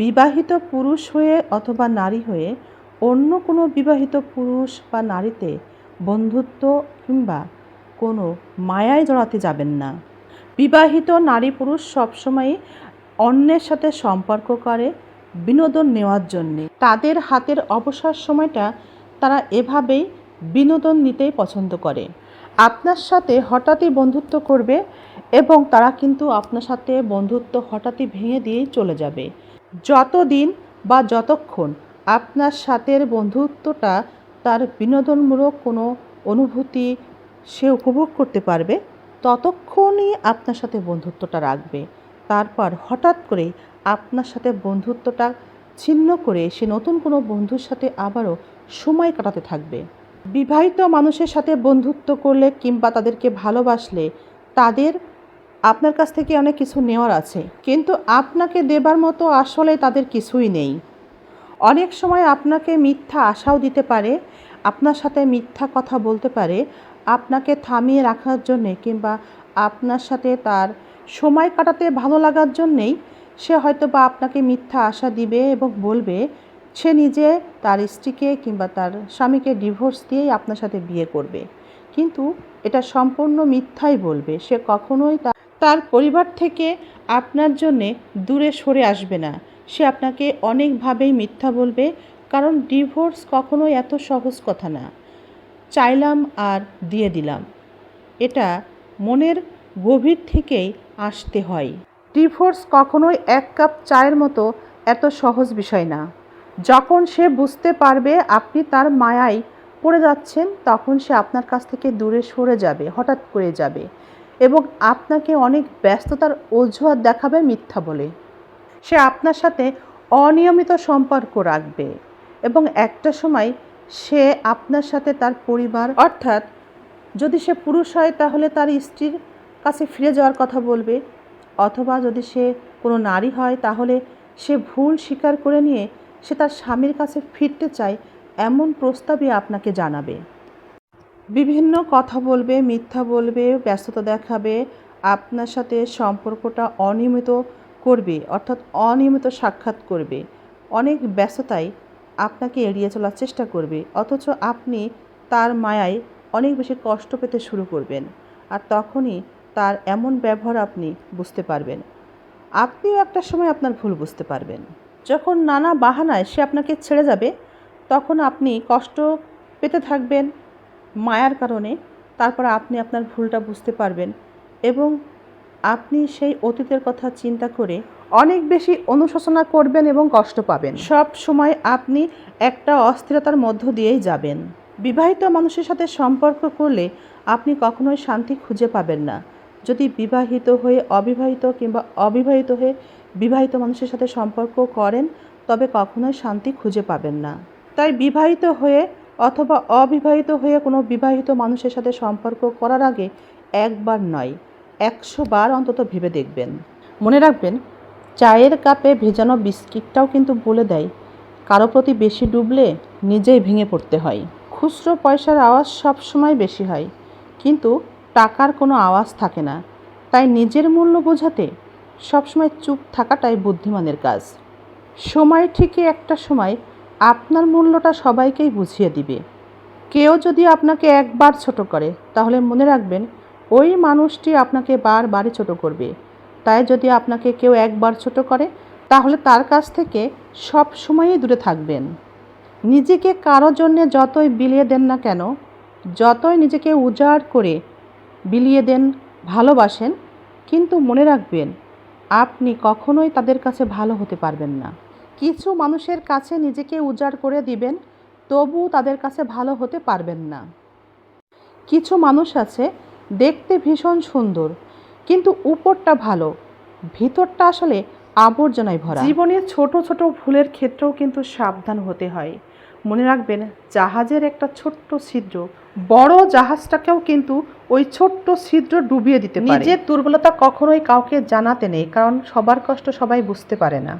বিবাহিত পুরুষ হয়ে অথবা নারী হয়ে অন্য কোনো বিবাহিত পুরুষ বা নারীতে বন্ধুত্ব কিংবা কোনো মায়ায় জড়াতে যাবেন না। বিবাহিত নারী পুরুষ সবসময়ই অন্যের সাথে সম্পর্ক করে, বিনোদন নেওয়ার জন্যে। তাদের হাতের অবসর সময়টা তারা এভাবেই বিনোদন নিতেই পছন্দ করে। আপনার সাথে হঠাৎই বন্ধুত্ব করবে এবং তারা কিন্তু আপনার সাথে বন্ধুত্ব হঠাৎই ভেঙে দিয়েই চলে যাবে। যতদিন বা যতক্ষণ আপনার সাথের বন্ধুত্বটা তার বিনোদনমূলক কোনো অনুভূতি সে উপভোগ করতে পারবে, ততক্ষণই আপনার সাথে বন্ধুত্বটা রাখবে। তারপর হঠাৎ করে আপনার সাথে বন্ধুত্বটা ছিন্ন করে সে নতুন কোনো বন্ধুর সাথে আবারও সময় কাটাতে থাকবে। বিবাহিত মানুষের সাথে বন্ধুত্ব করলে কিংবা তাদেরকে ভালোবাসলে তাদের আপনার কাছ থেকে অনেক কিছু নেওয়ার আছে, কিন্তু আপনাকে দেবার মতো আসলে তাদের কিছুই নেই। অনেক সময় আপনাকে মিথ্যা আশাও দিতে পারে, আপনার সাথে মিথ্যা কথা বলতে পারে, আপনাকে থামিয়ে রাখার জন্যে কিংবা আপনার সাথে তার সময় কাটাতে ভালো লাগার জন্যেই সে হয়তো বা আপনাকে মিথ্যা আশা দিবে এবং বলবে, সে নিজে তার স্ত্রীকে কিংবা তার স্বামীকে ডিভোর্স দিয়েই আপনার সাথে বিয়ে করবে। কিন্তু এটা সম্পূর্ণ মিথ্যাই বলবে। সে কখনোই তা- তার পরিবার থেকে আপনার জন্যে দূরে সরে আসবে না। সে আপনাকে অনেকভাবেই মিথ্যা বলবে, কারণ ডিভোর্স কখনোই এত সহজ কথা না। চাইলাম আর দিয়ে দিলাম। এটা মনের গভীর থেকেই আসতে হয়। ডিভোর্স কখনোই এক কাপ চায়ের মতো এত সহজ বিষয় না। যখন সে বুঝতে পারবে আপনি তার মায়ায় পড়ে যাচ্ছেন, তখন সে আপনার কাছ থেকে দূরে সরে যাবে, হঠাৎ করে যাবে। এবং আপনাকে অনেক ব্যস্ততার অজুহাত দেখাবে মিথ্যা বলে। সে আপনার সাথে অনিয়মিত সম্পর্ক রাখবে এবং একটা সময় সে আপনার সাথে তার পরিবার, অর্থাৎ যদি সে পুরুষ হয় তাহলে তার স্ত্রীর কাছে ফিরে যাওয়ার কথা বলবে, অথবা যদি সে কোনো নারী হয় তাহলে সে ভুল স্বীকার করে নিয়ে সে তার স্বামীর কাছে ফিরতে চায় এমন প্রস্তাবই আপনাকে জানাবে। বিভিন্ন কথা বলবে, মিথ্যা বলবে, ব্যস্ততা দেখাবে, আপনার সাথে সম্পর্কটা অনিয়মিত করবে, অর্থাৎ অনিয়মিত সাক্ষাৎ করবে। অনেক ব্যস্ততায় আপনাকে এড়িয়ে চলার চেষ্টা করবে, অথচ আপনি তার মায়ায় অনেক বেশি কষ্ট পেতে শুরু করবেন। আর তখনই তার এমন ব্যবহার আপনি বুঝতে পারবেন। আপনিও একটা সময় আপনার ভুল বুঝতে পারবেন। যখন নানা বাহানায় সে আপনাকে ছেড়ে যাবে, তখন আপনি কষ্ট পেতে থাকবেন মায়ার কারণে তারপর আপনি আপনার ভুলটা বুঝতে পারবেন এবং আপনি সেই অতীতের কথা চিন্তা করে অনেক বেশি অনুশোচনা করবেন এবং কষ্ট পাবেন। সব সময় আপনি একটা অস্থিরতার মধ্য দিয়েই যাবেন। বিবাহিত মানুষের সাথে সম্পর্ক করলে আপনি কখনোই শান্তি খুঁজে পাবেন না। যদি বিবাহিত হয়ে অবিবাহিত কিংবা অবিবাহিত হয়ে বিবাহিত মানুষের সাথে সম্পর্ক করেন, তবে কখনোই শান্তি খুঁজে পাবেন না। তাই বিবাহিত হয়ে অথবা অবিবাহিত হয়ে কোনো বিবাহিত মানুষের সাথে সম্পর্ক করার আগে একবার নয়, একশো বার অন্তত ভেবে দেখবেন। মনে রাখবেন, চায়ের কাপে ভেজানো বিস্কিটটাও কিন্তু বলে দেয়, কারও প্রতি বেশি ডুবলে নিজেই ভেঙে পড়তে হয়। খুচরো পয়সার আওয়াজ সব সময় বেশি হয়, কিন্তু টাকার কোনো আওয়াজ থাকে না। তাই নিজের মূল্য বোঝাতে সবসময় চুপ থাকাটাই বুদ্ধিমানের কাজ। সময় ঠিকই একটা সময় আপনার মূল্যটা সবাইকেই বুঝিয়ে দিবে। কেউ যদি আপনাকে একবার ছোট করে, তাহলে মনে রাখবেন ওই মানুষটি আপনাকে বারবারই ছোট করবে। তাই যদি আপনাকে কেউ একবার ছোট করে, তাহলে তার কাছ থেকে সব সময়ই দূরে থাকবেন। নিজেকে কারও জন্যে যতই বিলিয়ে দেন না কেন, যতই নিজেকে উজাড় করে বিলিয়ে দেন, ভালোবাসেন, কিন্তু মনে রাখবেন, আপনি কখনোই তাদের কাছে ভালো হতে পারবেন না। কিছু মানুষের কাছে নিজেকে উজাড় করে দিবেন তবু তাদের কাছে ভালো হতে পারবেন না। কিছু মানুষ আছে দেখতে ভীষণ সুন্দর কিন্তু উপরটা ভালো ভিতরটা আসলে আবর্জনায় ভরা। জীবনের ছোট ছোট ভুলের ক্ষেত্রেও কিন্তু সাবধান হতে হয়। মনে রাখবেন জাহাজের একটা ছোট্ট ছিদ্র বড় জাহাজটাকেও কিন্তু ওই ছোট্ট ছিদ্র ডুবিয়ে দিতে পারে। নিজের দুর্বলতা কখনোই কাউকে জানাতে নেই কারণ সবার কষ্ট সবাই বুঝতে পারে না।